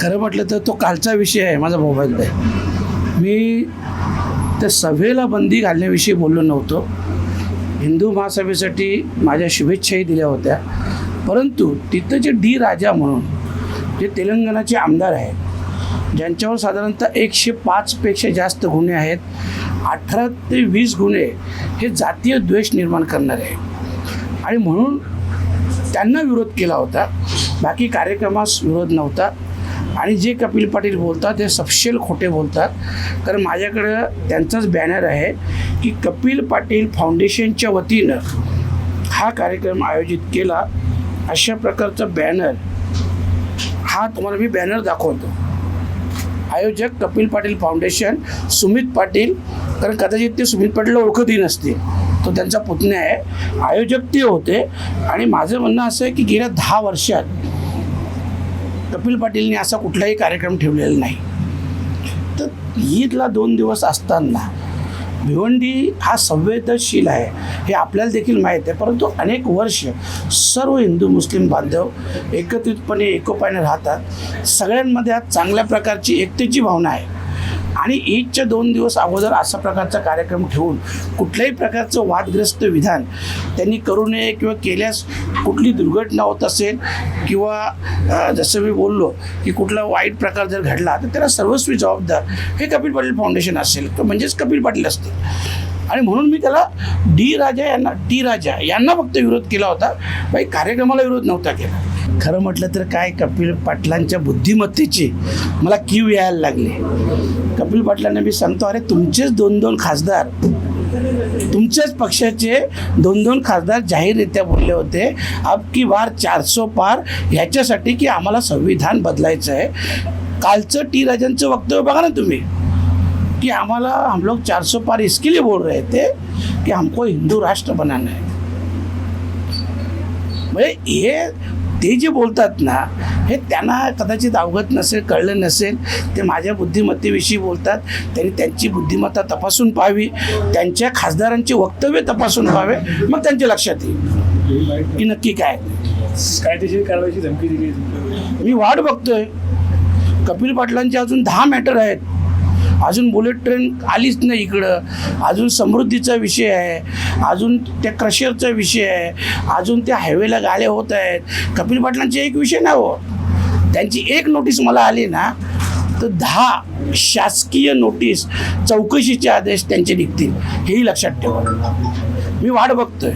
खरं म्हटलं तर तो कालचा विषय आहे माझा मोबाईल मी त्या सभेला बंदी घालण्याविषयी बोललो नव्हतो. हिंदू महासभेसाठी माझ्या शुभेच्छाही दिल्या होत्या. परंतु तिथं जे डी राजा म्हणून जे तेलंगणाचे आमदार आहेत ज्यांच्यावर साधारणतः एकशे पाचपेक्षा जास्त गुन्हे आहेत अठरा ते वीस गुन्हे हे जातीय द्वेष निर्माण करणारे आहे आणि म्हणून त्यांना विरोध केला होता. बाकी कार्यक्रमास विरोध नव्हता. आणि जे कपिल पाटील बोलतात ते सपशेल खोटे बोलतात. कारण माझ्याकडं त्यांचाच बॅनर आहे की कपिल पाटील फाउंडेशनच्या वतीनं हा कार्यक्रम आयोजित केला. अशा प्रकारचा बॅनर हा तुम्हाला मी बॅनर दाखवतो. आयोजक कपिल पाटील फाउंडेशन सुमित पाटील. कारण कदाचित ते सुमित पाटीलला ओळखतही नसतील. तो त्यांचा पुतण्या आहे. आयोजक ते होते. आणि माझं म्हणणं असं आहे की गेल्या दहा वर्षात कपिल पाटीलने असा कुठलाही कार्यक्रम ठेवलेला नाही. तर ईदला दोन दिवस असताना भिवंडी हा संवेदनशील आहे हे आपल्याला देखील माहीत आहे. परंतु अनेक वर्ष सर्व हिंदू मुस्लिम बांधव एकत्रितपणे एकोपाने राहतात. सगळ्यांमध्ये आज चांगल्या प्रकारची एकतेची भावना आहे. आणि ईदच्या दोन दिवस अगोदर असा प्रकारचा कार्यक्रम ठेवून कुठल्याही प्रकारचं वादग्रस्त विधान त्यांनी करू नये किंवा केल्यास कुठली दुर्घटना होत असेल किंवा जसं मी बोललो की कुठला वाईट प्रकार जर घडला तर त्याला सर्वस्वी जबाबदार हे कपिल पाटील फाउंडेशन असेल तर म्हणजेच कपिल पाटील असतील. आणि म्हणून मी त्याला डी राजा यांना टी राजा यांना फक्त विरोध केला होता. बाई कार्यक्रमाला विरोध नव्हता केला. खरं म्हटलं तर काय कपिल पाटलांच्या बुद्धिमत्तेची मला कीव यायला लागली. कपिल पाटलांना मी सांगतो अरे तुमचेच दोन दोन खासदार तुमच्याच पक्षाचे दोन दोन खासदार जाहीररित्या बोलले होते अब की बार चारसो पार ह्याच्यासाठी की आम्हाला संविधान बदलायचं आहे. कालचं टी राजांचं वक्तव्य बघा ना तुम्ही कि हमारा हम लोग 400 पार इसके लिए बोल रहे थे कि हमको हिंदू राष्ट्र बनाना है. म्हणजे हे ते जे बोलतात ना हे त्यांना कदाचित अवगत नसेल कळलं नसेल ते माझ्या बुद्धिमत्तेविषयी बोलतात त्यांनी त्यांची बुद्धिमत्ता तपासून पाहावी त्यांच्या खासदारांची वक्तव्य तपासून पाहावे मग त्यांच्या लक्षात येईल. की नक्की काय कायदेशीर कारवाईची धमकी दिली मी वाट बघतोय. कपिल पाटलांचे अजून दहा मॅटर आहेत. अजून बुलेट ट्रेन आलीच नाही इकडं. अजून समृद्धीचा विषय आहे. अजून त्या क्रशरचा विषय आहे. अजून त्या हायवेला गाड्या होत आहेत. कपिल पाटलांचे एक विषय नाही हो. त्यांची एक नोटीस मला आली ना तर दहा शासकीय नोटीस चौकशीचे आदेश त्यांचे निघतील. हेही लक्षात ठेवा. मी वाट बघतोय.